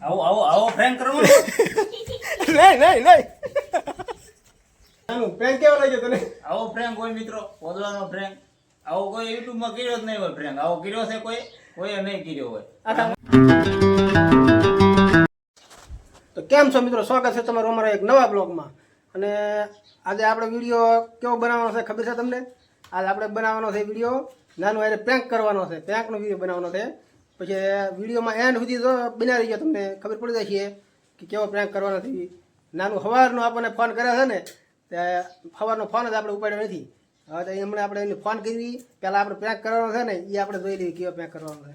આવો આવો આવો ફ્રેન્ક કરવાનો? નહીં નહીં નહીં કેવો લાગ્યો તને? આવો ફ્રેન્ક કોઈ મિત્રો પોદળાનો ફ્રેન્ક આવો કોઈ યુટ્યુબમાં કર્યો જ નહીં હોય ફ્રેન્ક આવો કર્યો છે કોઈ? કોઈએ નહીં કર્યો હોય. તો કેમ છો મિત્રો? સ્વાગત છે તમારું અમારા એક નવા બ્લોગમાં. અને આજે આપણે વીડિયો કેવો બનાવવાનો છે ખબર છે તમને? આજે આપણે બનાવવાનો છે વીડિયો. નાનું અરે પ્રેન્ક કરવાનો છે. પ્રેન્કનો વીડિયો બનાવવાનો છે. પછી વિડીયોમાં એન્ડ સુધી જો બનાવી ગયો તમને ખબર પડી જાય છે કે કેવો પ્રેન્ક કરવાનો નથી નાનું સવારનો આપણને ફોન કરે છે ને, તે સવારનો ફોન જ આપણે ઉપાડ્યો નથી. હવે તો હમણાં આપણે એને ફોન કરી. પહેલાં આપણે પ્રેન્ક કરવાનો છે ને એ આપણે જોઈ લઈએ કેવો પ્રેન્ક કરવાનો છે.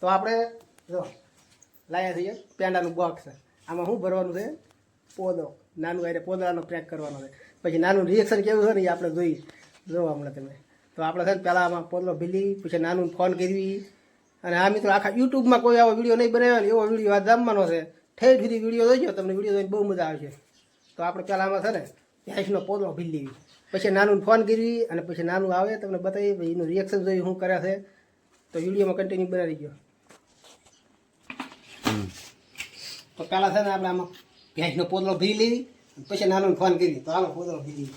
તો આપણે જો, લાયા છીએ, પેંડાનું બોક્સ આમાં શું ભરવાનું છે? પોદો. નાનું એટલે પોદળાનો પેક કરવાનો છે. પછી નાનું રિએક્શન કેવું છે ને એ આપણે જોઈ. જોવા મળે તમે. તો આપણે છે ને, પહેલાં આમાં પોદલો ભીલી, પછી નાનું ફોન કરવી અને આ મિત્રો આખા યુટ્યુબમાં કોઈ આવો વીડિયો નહીં બનાવ્યો ને એવો વીડિયો આ જમવાનો છે. ઠેઠ સુધી વીડિયો જોઈજો તમને વીડિયો જોઈને બહુ મજા આવશે. તો આપણે પહેલાં આમાં છે ને ભેંસનો પોદળો ભી લેવી પછી નાનું ફોન કરવી અને પછી નાનું આવે તમને બતાવી પછી એનું રિએક્શન જોઈ શું કરે છે. તો વિડીયોમાં કન્ટિન્યુ બનાવી ગયો. તો પહેલાં છે ને આપણે આમાં ભેંસનો પોદલો ભરી લેવી પછી નાનું ફોન કરી તો આનો પોદલો લેવી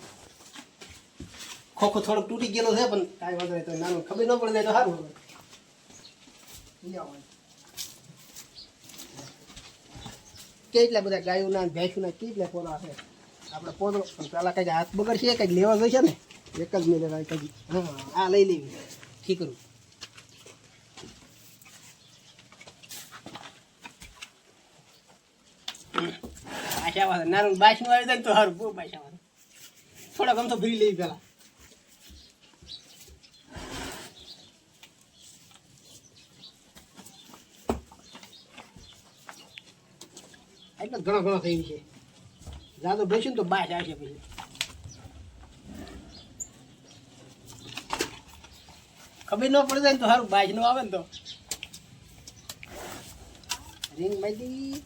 ખોખો થોડોક તૂટી ગયેલો છે પણ કાંઈ વાંધો નહીં તો નાનું ખબર ન પડે તો સારું કેટલા બધા ગાયોના ભેંસોના કેટલા પોલા છે આપણે પોદો પણ પેલા કંઈક હાથ બગડશે, કંઈક લેવા જોઈશે ને, એક જ મેં લેવા કંઈક આ લઈ લેવી. ઠીક કરું બાસા વાળા, નાનું બાસનું આવી જાય તો સારું બહુ બાસા વાળા. થોડાક આમ તો ભરી લેવી પેલા. એટલે ઘણો ઘણો થઈ છે. જાદો ભરીશું ને તો જાય છે પછી. ખબર ન પડી જાય ને તો સારું બાજ નો આવે ને તો. રિંગ બાજી.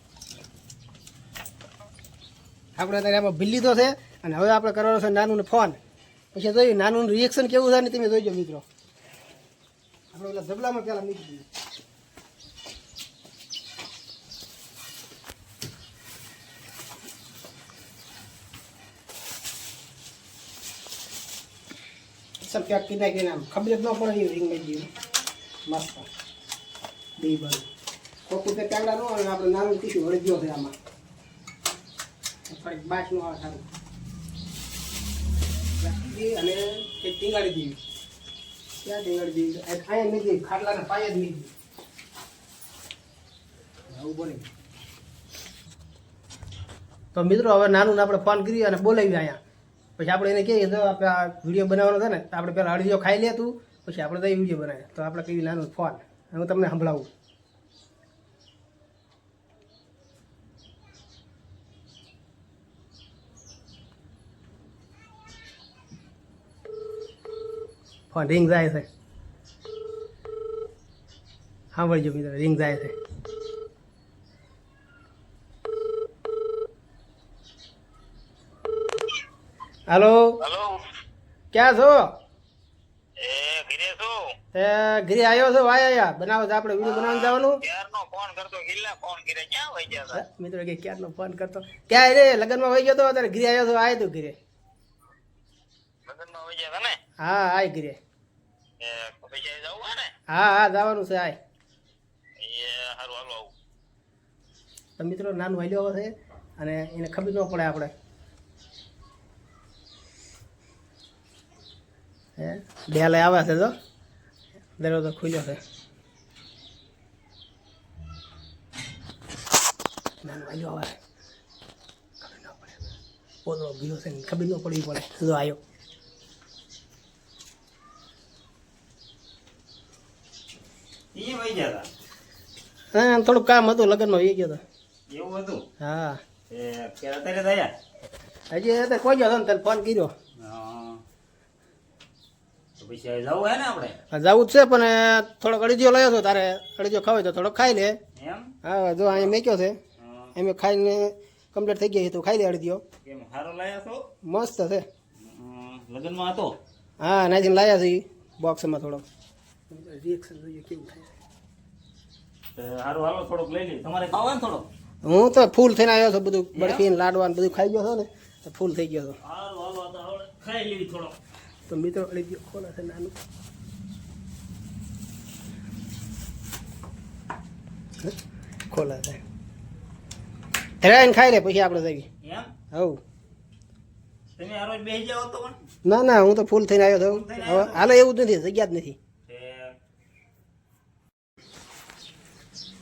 આપણે અત્યારે આમાં ભીલી તો છે, અને હવે આપણે કરવાનો છે નાનું ફોન. પછી જોયું નાનું રિએક્શન કેવું થાય ને તમે જોઈજો મિત્રો. આપણે ઓલા ધબલામાં પહેલાં મૂકી દઈએ સબ પેક કરી નાખીને આમ ખબર જ ન પડે એ રિંગ બાજી મસ્ત બે બાજુ કોકું તે પેંડા ન ને આપણે નાનું કીશું વળી ગયો છે આમાં થોડીક બાટનું આવે સારું રાખી અને કંઈક ટીંગાડી દેવી ક્યાં ટીંગાડી દેવી અહીંયા દેવી ખાટલાના પાયે જ દેવી આવું બોલે તો મિત્રો, હવે નાનું આપણે ફોન કરી અને બોલાવી અહીંયા. પછી આપણે એને કહીએ તો આપણે આ વીડિયો બનાવવાનો છે ને, તો આપણે પહેલાં અડધીઓ ખાઈ લે તું, પછી આપણે તો વીડિયો બનાવીએ. તો આપણે કહીએ નાનું ફોન. હું તમને સંભળાવું. ફોન રિંગ જાય છે. સાંભળજો મિત્રો, રિંગ જાય છે. હાલો. હલો. ક્યાં છો? એ ઘરે છું. તે ઘરે આવ્યો છો? વાય આયા. બનાવો છે આપણે વીડિયો બનાવવાનું જવાનું ક્યારનો ફોન કરતો? ગિલ્લા ફોન કરે. ક્યાં વઈ ગયા હતા? મિત્રો કે ક્યારનો ફોન કરતો? ક્યાં રે? લગ્નમાં વહી ગયો તો અત્યારે ઘરે આવ્યો છો આય તું ઘરે. લગનમાં વઈ ગયા હતા ને? હા આય ઘરે. એ પછી જવું ને? હા હા જવાનું છે આય. એ હારું હાલો આવું. તો મિત્રો નાનું વાલ્યો છે અને એને ખબર ન પડે આપણે. હે? ડેલે આવે છે તો? દરવાજો ખુલ્યો છે. નાનું આવે ખબર ન પડે. પોતો ગયો છે ખબર ન પડવી પડે. જો આવ્યો હા થોડુંક કામ હતું લગ્નમાં વી ગયો હતો એવું હતું? હા. હજી કોઈ ગયો હતો ને તને ફોન કર્યો? પછી જવું હે ને આપણે? જવું જ છે પણ થોડોક અડજીઓ લયો છો તારે. અડીજીઓ ખાવ તો થોડોક ખાઈ લે. એમ? હા જો અહીંયા મેક્યો છે. એમ ખાઈને કમ્પ્લીટ થઈ ગઈ તો ખાઈ લે અડીજીઓ કેમ સારો લાયા છો? મસ્ત છે. લગ્નમાં હતો? હા નાખીને લાયા છે બોક્સમાં થોડોક. રિએક્શન જોઈએ કેવું થાય. હારું હાલો થોડોક લઈ લઈએ. તમારે ખાવા ને થોડોક? હું તો ફૂલ થઈને આવ્યો છું બધું બરફી લાડવા ને બધું ખાઈ ગયો છો ને તો ફૂલ થઈ ગયો છો. હાલો ખાઈ લેવી થોડોક. તો મિત્રો અડી ગયો ખોલા છે નાનું ખોલા છે ત્રણ ખાઈ લે પછી આપણે જઈએ એમ હવ ના ના હું તો ફૂલ થઈને આવ્યો છું હવે હાલે એવું જ નથી જગ્યા જ નથી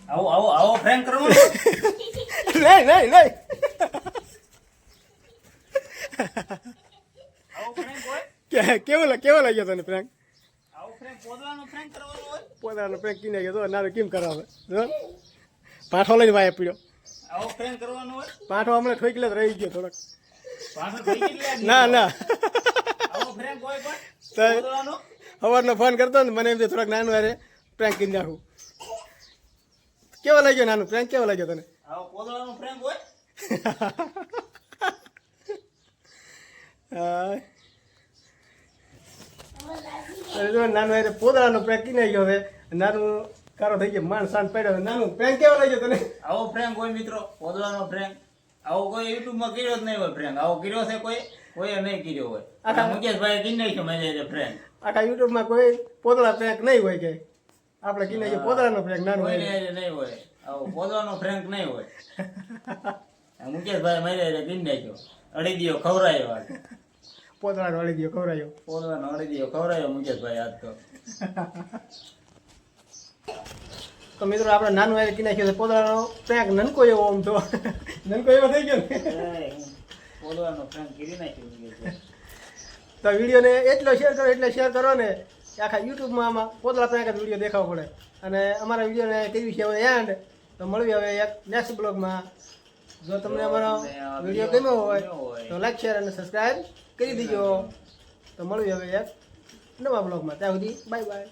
આવો આવો આવો ફ્રેન્ક કરવાનો નહીં નહીં નહીં આવો ફ્રેન્ક હોય કે- કેવો કેવો લાગ્યો તને પ્રેન્ક ફ્રેન્ક પોતાનો પ્રેન્ક કીને ગયો નાનું કેમ કરાવે જો પાઠો લઈને વાય પીડ્યો પાઠો હમણાં ઠોકી લે તો રહી ગયો થોડોક ના ના સવારનો ફોન કરતો ને મને એમ થયું થોડાક નાનું અરે પ્રેન્ક કરી નાખું કેવો લાગ્યો નાનું પ્રેન્ક કેવો લાગ્યો તને હોય હા. અરે જો નાનું અરે પોદળાનો પ્રેમ કરી ગયો હવે. નાનું કારો થઈ ગયો માણ શાંત પડ્યો નાનું પ્રેમ કેવો લઈ ગયો તને? આવો ફ્રેન્ક કોઈ મિત્રો પોદવાનો ફ્રેન્ક આવો કોઈ યુટ્યુબમાં કર્યો જ નહીં હોય ફ્રેન્ક આવો કર્યો છે કોઈ? કોઈએ નહીં કર્યો હોય. આખા- મુકેશભાઈ કરી નાખ્યો મેં ફ્રેન્ક આખા યુટ્યુબમાં કોઈ પોદળા પ્રેન્ક નહીં હોય કે? આપણે કી નાખ્યો પોદળાનો પ્રેન્ક નાનું હોય નહીં હોય. આવો પોદવાનો ફ્રેન્ક નહીં હોય. મુકેશભાઈ મારી કરી નાખ્યો? અડી દિયો ખવરાયો આજ નોળી ગયો ખવરાયો પોતળા નોળી ગયો ખવરાયો મુકેશભાઈ આજ તો. તો મિત્રો આપણે નાનું અરે કી છે પોતળાનો પ્રેંક નનકો એવો આમ તો. નનકો એવો થઈ ગયો ને. એ, હું પોદવાનો નાખ્યો તો વિડીયોને એટલો શેર કરો એટલે શેર કરો ને આખા યુટ્યુબમાં આમાં પોતળા પ્રેંક જ વીડિયો દેખાવો પડે. અને અમારા વિડીયોને કેવી છે હવે એન્ડ તો મળવી હવે એક નેક્સ્ટ બ્લોગમાં જો તમને અમારો વીડિયો ગમ્યો હોય તો લાઈક શેર અને સબસ્ક્રાઈબ કરી દીજો. તો મળીએ હવે એક નવા બ્લોગમાં ત્યાં સુધી બાય બાય